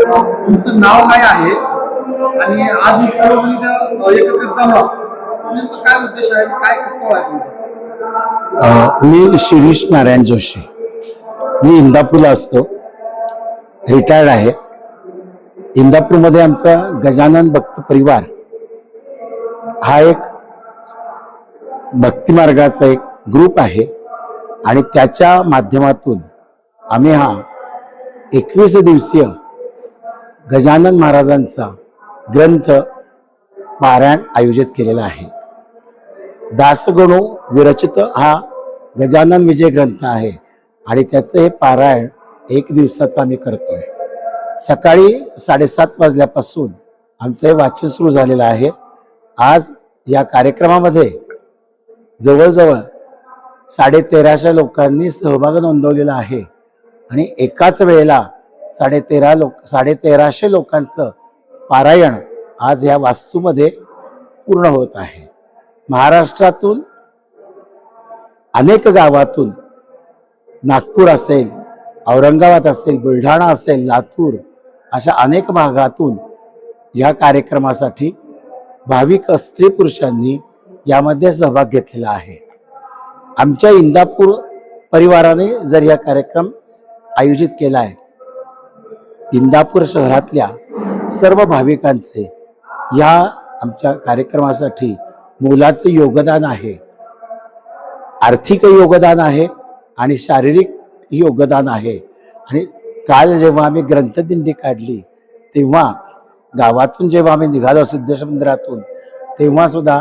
तुमचं नाव काय आहे? आणि आज ही सर्वजण एकत्रित जमला नेमकं काय उद्देश आहे? काय कसं आहे तुमचा? मी शिरीष नारायण जोशी. मी इंदापूरला असतो. रिटायर्ड आहे. इंदापूरमध्ये आमचा गजानन भक्त परिवार हा एक भक्तिमार्गाचा एक ग्रुप आहे. आणि त्याच्या माध्यमातून आम्ही हा एकवीस दिवसीय गजानन महाराजांचा ग्रंथ पारायण आयोजित केलेला आहे. दासगणू विरचित हा गजानन विजय ग्रंथ आहे आणि त्याचं हे पारायण एक दिवसाचं आम्ही करतोय. सकाळी साडेसात वाजल्यापासून आमचं हे वाचन सुरू झालेलं आहे. आज या कार्यक्रमामध्ये जवळजवळ साडे तेराशे लोकांनी सहभाग नोंदवलेला आहे आणि एकाच वेळेला साडेतेरा लोक साडेतेराशे लोकांचं पारायण आज या वास्तूमध्ये पूर्ण होत आहे. महाराष्ट्रातून अनेक गावातून नागपूर असेल औरंगाबाद असेल बुलढाणा असेल लातूर अशा अनेक भागातून या कार्यक्रमासाठी भाविक स्त्री पुरुषांनी यामध्ये सहभाग घेतलेला आहे. आमच्या इंदापूर परिवाराने जर या कार्यक्रम आयोजित केला आहे इंदापूर शहरातल्या सर्व भाविकांचे या आमच्या कार्यक्रमासाठी मोलाचं योगदान आहे. आर्थिक योगदान आहे आणि शारीरिक योगदान आहे. आणि काल जेव्हा आम्ही ग्रंथदिंडी काढली तेव्हा गावातून जेव्हा आम्ही निघालो सिद्धेश्वर मंदिरातून तेव्हा सुद्धा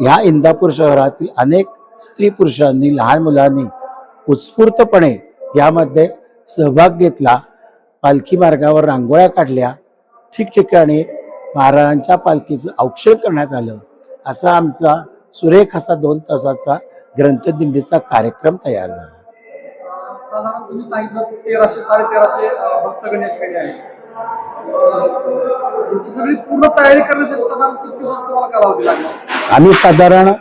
ह्या इंदापूर शहरातील अनेक स्त्री पुरुषांनी लहान मुलांनी उत्स्फूर्तपणे यामध्ये सहभाग घेतला. पालखी मार्गावर रांगोळ्या काढल्या. ठिकठिकाणी महाराजांच्या पालखीचं औक्षण करण्यात आलं. असा आमचा सुरेख असा दोन तासाचा ग्रंथदिंडीचा कार्यक्रम तयार झाला. साधारण तुम्ही सांगितलं तेराशे साडे तेराशे भक्तगण या ठिकाणी आहे अ, याची सगळी पूर्ण तयारी करण्यासाठी साधारण किती दिवस तुम्हाला कालावधी लागला? आम्ही साधारण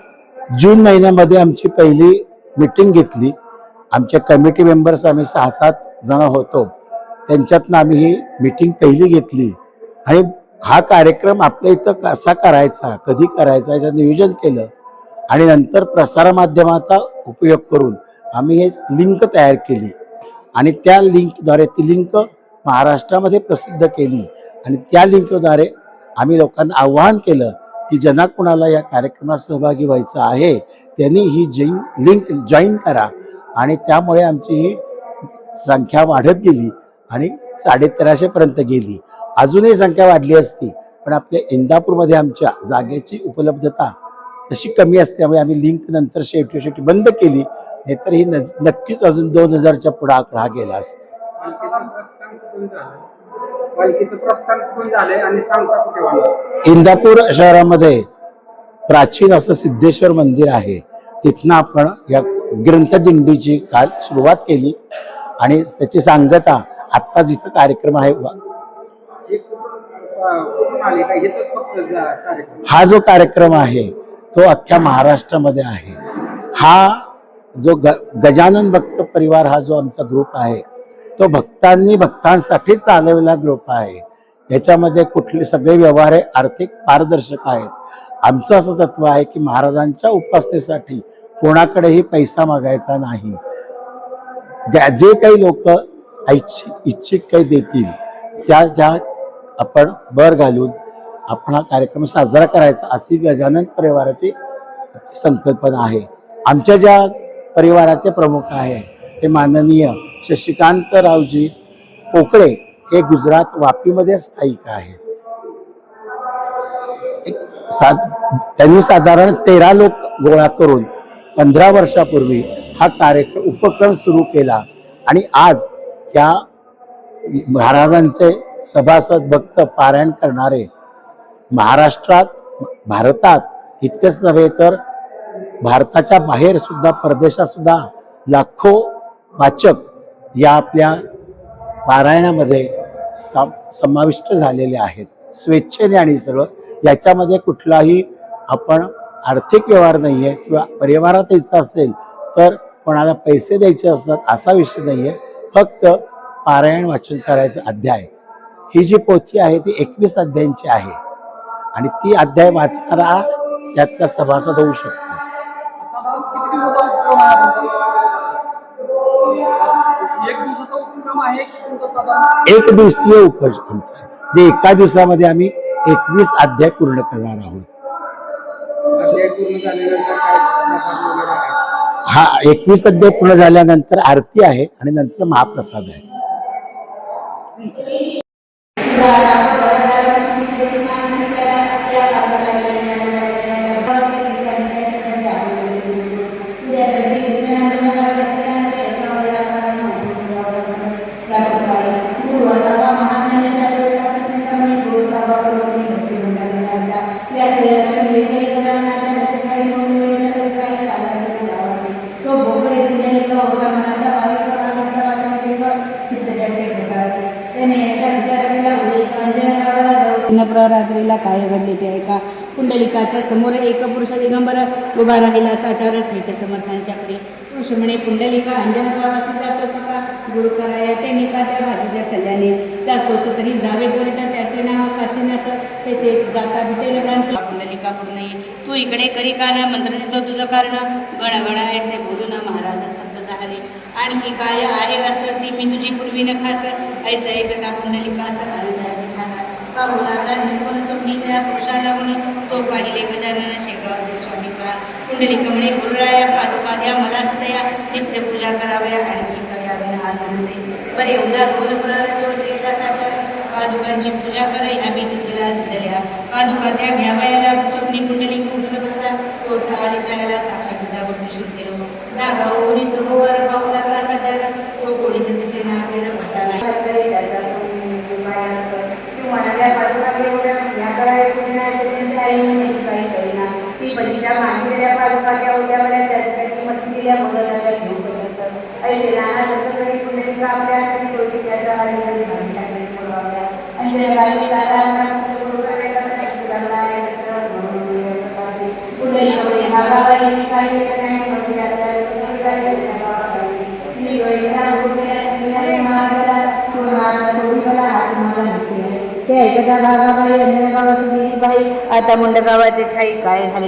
जून महिन्यामध्ये आमची पहिली मीटिंग घेतली. आमच्या कमिटी मेंबर्स आम्ही सहा सात जण होतो. त्यांच्यातनं आम्ही ही मीटिंग पहिली घेतली. आणि हा कार्यक्रम आपल्या इथं कसा करायचा कधी करायचा याचं नियोजन केलं. आणि नंतर प्रसारमाध्यमाचा उपयोग करून आम्ही हे लिंक तयार केली. आणि त्या लिंकद्वारे ती लिंक महाराष्ट्रामध्ये प्रसिद्ध केली. आणि त्या लिंकद्वारे आम्ही लोकांना आव्हान केलं की ज्यांना कुणाला या कार्यक्रमात सहभागी व्हायचं आहे त्यांनी ही जैन लिंक जॉईन करा. आणि त्यामुळे आमची ही संख्या वाढत गेली. आणि साडे तेराशेपर्यंत गेली. अजूनही संख्या वाढली असती पण आपल्या इंदापूरमध्ये आमच्या जागेची उपलब्धता तशी कमी असल्यामुळे आम्ही लिंक नंतर शेवटी शेवटी बंद केली. नाहीतर ही नक्कीच अजून दोन हजारच्या पुढे आकडा गेला असता. इंदापूर शहरामध्ये प्राचीन असं सिद्धेश्वर मंदिर आहे. तिथनं आपण या ग्रंथदिंडीची काल सुरुवात केली. आणि त्याची सांगता आत्ता जिथं कार्यक्रम आहे हे जा- कार्यक्रम. हा जो कार्यक्रम आहे तो अख्ख्या महाराष्ट्रामध्ये आहे. हा जो ग गजानन भक्त परिवार हा जो आमचा ग्रुप आहे तो भक्तांनी भक्तांसाठी चालवलेला ग्रुप आहे. याच्यामध्ये कुठले सगळे व्यवहार हे आर्थिक पारदर्शक आहेत. आमचं असं तत्व आहे की महाराजांच्या उपासनेसाठी कोणाकडेही पैसा मागायचा नाही. जे काही लोक ऐच्छिक इच्छिक काही देतील त्या ज्या आपण बर घालून आपण हा कार्यक्रम साजरा करायचा अशी गजानन परिवाराची संकल्पना आहे. आमच्या ज्या परिवाराचे प्रमुख आहे ते माननीय शशिकांतरावजी पोकळे हे गुजरात वापीमध्ये स्थायिक आहेत. एक साध त्यांनी साधारण तेरा लोक गोळा करून पंधरा वर्षापूर्वी हा कार्यक्रम उपक्रम सुरू केला आणि आज त्या महाराजांचे सभासद भक्त पारायण करणारे महाराष्ट्रात भारतात इतकेच नव्हे तर भारताच्या बाहेर सुद्धा परदेशात सुद्धा लाखो वाचक या आपल्या पारायणामध्ये सम समाविष्ट झालेले आहेत. स्वेच्छेने आणि सगळं. याच्यामध्ये कुठलाही आपण आर्थिक व्यवहार नाही आहे किंवा परिवारात यायचं असेल तर कोणाला पैसे द्यायचे असतात असा विषय नाही आहे फक्त पारायण वाचन करायचा अध्याय. ही जी पोथी आहे ती एकवीस अध्यायांची आहे. आणि ती अध्याय वाचणारा त्यातला सभासद होऊ शकतो? एक दिवसीय उपज आमचा. जे एका दिवसामध्ये आम्ही एकवीस अध्याय पूर्ण करणार आहोत. हा एकवीस अध्याय पूर्ण झाल्यानंतर आरती आहे आणि नंतर महाप्रसाद आहे. नवरात्रीला काय घडले ते ऐका. पुंडलिकाच्या समोर एक पुरुष दिगंबर उभा राहिला असा चार ठीक समर्थांच्या परी पुरुष म्हणे पुंडलिका अंजन प्रवासी जातोस का? गुरु कराया ते निका त्या भाजीच्या सल्ल्याने? जातोस तरी जावे त्वरित त्याचे नाव काशीनाथ. तेथे जाता भेटेल प्रांत पुंडलिका पूर्ण तू इकडे करी काला मंत्र देतो तुझं कारण? गणगण ऐसे ना महाराज स्तब्ध झाले. आणखी काय आहे असं ती मी तुझी पूर्वी न खास ऐसा एकदा पुंडलिका असं पाहू लागला निर्मल स्वप्नी त्या पुरुषाला गुण तो पाहिले. गजानन शेगावचे स्वामी का कुंडली कमणे गुरुराया पादुका द्या मला सदया नित्य पूजा करावया आणखी कया विना आसन नसे बरे एवढा दोन पुराण दिवस एकदा साचार पादुकांची पूजा कर ह्या मी तुझ्याला दिल्या पादुका त्या घ्यावयाला स्वप्नी कुंडली कुंडल बसला. तो झाली त्याला साक्षात पूजा गोष्टी शुद्ध हो. जागा ओरिस सगोवर पाहू लागला साचार तो कोणीच दिसे ना केलं पट्टा नाही म्हणाल्या बाजूला गेल्या या काळात पुण्याचे आई म्हणे काही करीना ती बहिणीच्या मागेल्या पालकाच्या उद्या बऱ्या त्याच्यासाठी मस्किल्या बघायला घेऊन बघायचं ऐसे नाना लोकांकडे पुंडलिका आपल्या हाती तोडी त्याचा आली तरी भांडी टाकली बोलावल्या आणि त्या गावी चाला सुरू करायला टॅक्सी लागला आहे कसं म्हणून ये प्रकाशी. पुंडलिका म्हणे हा गावाला मी काही केलं नाही म्हणजे त्याचा तुझी काय केलं त्या गावाला? मी योजना गुरुया श्रीहरी महाराजाला पूर्ण आत्मा सोडी मला हात मला भेटले ते ऐकता भागाबाई अन्य गावाची बाई आता मुंड गावाचे काही काय झाले